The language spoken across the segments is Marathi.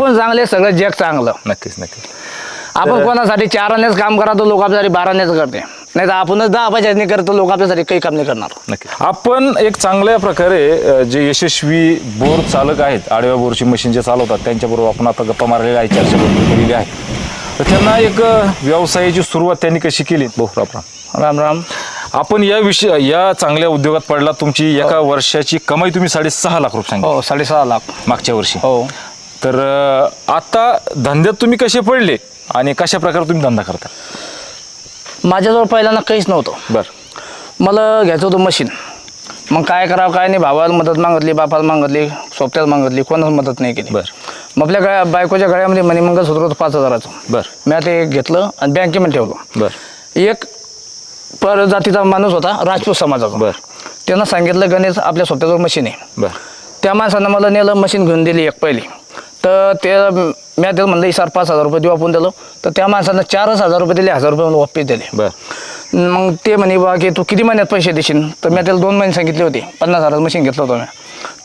आपण चांगले सगळं जग चांगलं. नक्कीच नक्कीच. आपण कोणासाठी चार आण्याच काम करा तर लोक आपल्यासाठी बारा आण्याच करते. नाही तर आपणच दहा पैशाने करतो लोक आपल्यासाठी काही काम नाही करणार. नक्की आपण एक चांगल्या प्रकारे अ, जे यशस्वी बोर चालक आहेत आडव्या बोरची मशीन जे चालवतात त्यांच्याबरोबर आपण आता गप्पा मारलेल्या आहे चर्चा केलेली आहे. तर त्यांना एक अ, व्यवसायाची सुरुवात त्यांनी कशी केली? भाऊ राम राम राम राम आपण या विषय या चांगल्या उद्योगात पडला तुमची एका वर्षाची कमाई तुम्ही साडेसहा लाख रुपये सांगितली. हो साडेसहा लाख. मागच्या वर्षी. हो. तर आता धंद्यात तुम्ही कसे पडले आणि कशा प्रकारे तुम्ही धंदा करता? माझ्याजवळ पहिल्यांदा काहीच नव्हतं. बरं. मला घ्यायचं होतं मशीन. मग काय करावं काय नाही भावाला मदत मागितली बापाला मागितली सोबत्याला मागितली कोणाच मदत नाही केली. बरं. मग आपल्या गळ्या बायकोच्या गळ्यामध्ये मनी मंगळसूत्र होतं पाच हजाराचं. बरं. मी आता एक घेतलं आणि बँकेमध्ये ठेवलं. बरं. एक पर जातीचा माणूस होता राजपूत समाजाचा. बरं. त्यानं सांगितलं गणेश आपल्या स्वतःजवळ मशीन आहे. बरं. त्या माणसानं मला नेलं मशीन घेऊन दिली एक पहिली. तर ते मी त्याला म्हणलं इसार पाच हजार रुपये देऊ आपण दिलं तर त्या माणसानं चारच हजार रुपये दिले हजार रुपये मला वापस दिले. बरं. मग ते म्हणे बा की तू किती महिन्यात पैसे देशील? तर मी त्याला दोन महिने सांगितले होते पन्नास हजार मशीन घेतलं होतं मी.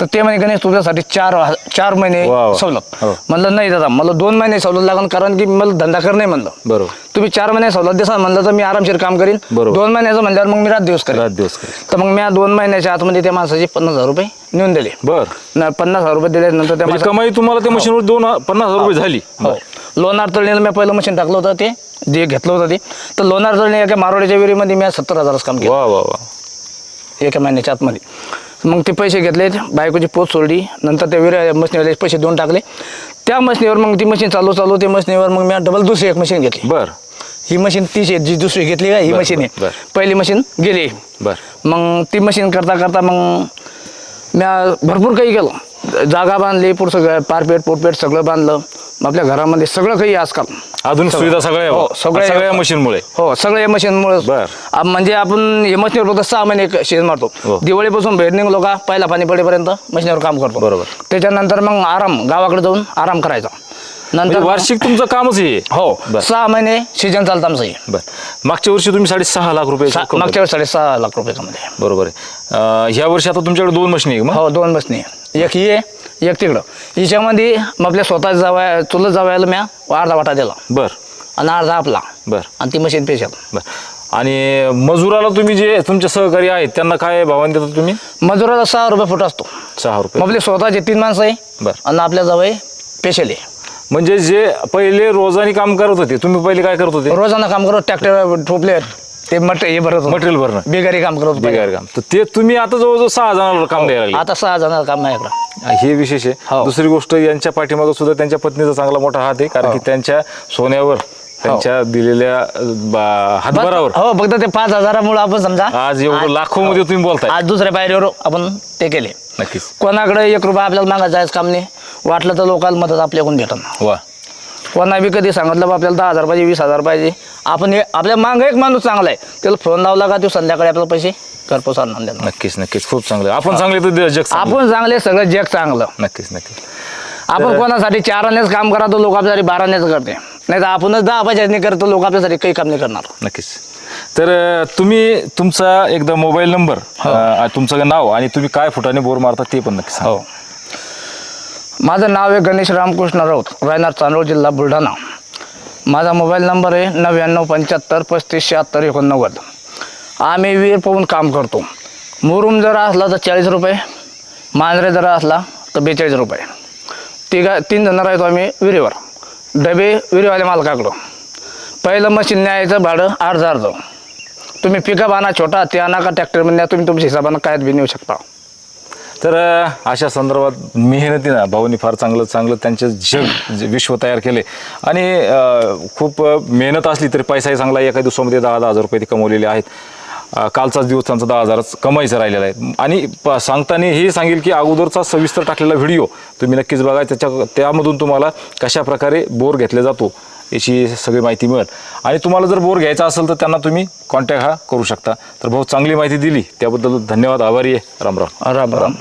तर ते म्हणे गणेश तुझ्यासाठी चार ह- चार महिने वा वा. सवलत. हो. म्हणलं नाही दादा मला दोन महिने सवलत लागून कारण की मला धंदा कर नाही म्हणलं. बरोबर. तुम्ही चार महिने सवलत देसाल म्हणलं तर मी आरामशीर काम करीन. बरोबर. दोन महिन्याचं म्हणल्यावर मग मी रात दिवस करेन. रात दिवस करेल. तर मग मी दोन महिन्याच्या आतमध्ये त्या माणसाचे पन्नास हजार रुपये नेऊन दिले. बरं. न- पन्नास हजार रुपये दिल्यानंतर त्या म्हणजे माणसा कमाई तुम्हाला त्या मशीनवर दोन पन्नास हजार रुपये झाली. हो. लोणार तळणीला मी पहिलं मशीन टाकलं होतं ते जे घेतलं होतं ते. तर लोणार तळणी एका मारवाडीच्या विहिरीमध्ये मी सत्तर हजाराचं काम केलं. वा वा वा. एका महिन्याच्या आतमध्ये. मग ते पैसे घेतले बायकोची पोच सोडली नंतर त्या विहिरी मशनीवर पैसे देऊन टाकले. त्या मशनीवर मग ती मशीन चालू चालू त्या मशनीवर मग मी डबल दुसरी एक मशीन घेतली. बर. ही मशीन तीच आहे जी दुसरी घेतली का ही मशीन आहे. पहिली मशीन गेली. बर. मग ती मशीन करता करता मग म्या भरपूर काही केलं. जागा बांधली पुढचं पारपेट पोटपेट सगळं बांधलं. मग आपल्या घरामध्ये सगळं काही आजकाल. अजून सुविधा सगळ्या हो, सगळ्या- सगळ्या मशीनमुळे. हो सगळं या मशीनमुळे. बर. म्हणजे आपण हे मशीनवर फक्त सहा महिने शेज मारतो. हो. दिवाळीपासून भेट निघलो का पहिला पाणी पडेपर्यंत मशीनवर काम करतो. बरोबर. त्याच्यानंतर मग आराम गावाकडे जाऊन आराम करायचा. म्हणजे नंतर वार्षिक तुमचं कामच आहे हो बर. सहा महिने सीजन चालतं आमचं हे. बर. मागच्या वर्षी तुम्ही साडेसहा लाख रुपये सा- कमवले. मागच्या वेळेस साडेसहा लाख रुपये कमवले. बरोबर आहे. अं, ह्या वर्षी आता तुमच्याकडे दोन मशीन आहे का मग? हो दोन बसणी एक ही आहे एक तिकडं. हिच्यामध्ये मग आपल्या स्वतः जावया चुलत जावयाला म्या अर्धा वाटा दिला. बर. आणि अर्धा आपला. बर. आणि ती मशीन पेशल बर. आणि मजुराला तुम्ही जे तुमचे सहकारी आहेत त्यांना काय भावाने देता तुम्ही? मजुराला सहा रुपये फुट असतो. सहा मग रुपये. आपले स्वतःचे तीन माणसं आहे. बर. आणि आपल्या जवळ पेशल आहे. म्हणजे जे पहिले रोजानी काम करत होते तुम्ही पहिले काय करत होते? रोजाना काम करत ट्रॅक्टर ठोपले ते मट हे भरत होतो. मटेरियल भरणं. बेगारी काम करत होतो बेकार काम. तर ते तुम्ही आता जवळजवळ सहा जणांना काम द्यायला लागले. आता सहा जणांचं काम माझ्याकडं हे विशेष आहे. हो. दुसरी गोष्ट यांच्या पाठीमागे सुद्धा त्यांच्या पत्नीचा चांगला मोठा हात आहे कारण की त्यांच्या सोन्यावर त्यांच्या दिलेल्या अं, बा- हातभारावर. हो फक्त ते पाच हजारामुळे आपण समजा आज एवढं लाखो मध्ये तुम्ही बोलताय. आज दुसऱ्या पायरीवर आपण ते केले. नक्कीच. कोणाकडे एक रुपया आपल्याला मागायचं जायचं काम नाही. वाटलं तर लोकांना मदत आपल्याकडून भेटणार वा. कोणा बी कधी सांगितलं बा आपल्याला दहा हजार पाहिजे वीस हजार पाहिजे. आपण हे आपल्या माग एक माणूस चांगला आहे. त्याला फोन लावला का तो संध्याकाळी आपल्याला पैसे घरपोच आणून देणार. नक्कीच नक्कीच. खूप चांगलं. आपण चांगले तर जग चांगलं. आपण चांगले सगळं जग चांगलं. नक्कीच नक्कीच. आपण कोणासाठी चार आण्याच काम करा तर लोक आपल्यासाठी बारा आण्याच करते. नाही तर आपणच दहा पैशाने करतो लोक आपल्यासाठी काही काम नाही करणार. नक्कीच. तर अं, तुम्ही तुमचा एकदा मोबाईल नंबर अं, तुमचं नाव आणि तुम्ही काय फुटाने बोर मारता ते पण नक्की सांगा. हो. माझं नाव आहे गणेश रामकृष्ण राऊत रायनार चांदोड जिल्हा बुलढाणा. माझा मोबाईल नंबर आहे नव्याण्णव पंच्याहत्तर पस्तीस शहात्तर एकोणनव्वद. आम्ही विहीर पाहून काम करतो. मुरुम जर असला तर चाळीस रुपये मांजरे जर असला तर बेचाळीस रुपये. तिघा तीन जण राहतो आम्ही विहिरीवर. डबे विहिरीवाल्या मालकाकडं. पहिलं मशीन न्यायचं भाडं आठ हजार जाऊ तुम्ही पिकअप आणा छोटा ते आणा का ट्रॅक्टरमध्ये न्या तुम्ही तुमच्या हिशोबानं काय बी नेऊ शकता. तर अशा संदर्भात मेहनतीनं भाऊनी फार चांगलं चांगलं त्यांचे जग जे विश्व तयार केले. आणि खूप मेहनत असली तरी पैसाही चांगला आहे. एका दिवसामध्ये दहा दहा हजार रुपये ते कमवलेले आहेत. कालचाच दिवस त्यांचा दहा हजारच कमाईचं राहिलेला आहे. आणि प- सांगताना हे सांगेल की अगोदरचा सविस्तर टाकलेला व्हिडिओ तुम्ही नक्कीच बघा. त्याच्या त्यामधून तुम्हाला कशा प्रकारे बोर घेतला जातो. याची सगळी माहिती मिळेल. आणि तुम्हाला जर बोर घ्यायचा असेल तर त्यांना तुम्ही कॉन्टॅक्ट हा करू शकता. तर भाऊ चांगली माहिती दिली. त्याबद्दल धन्यवाद. आभारी आहे. राम राम. राम राम.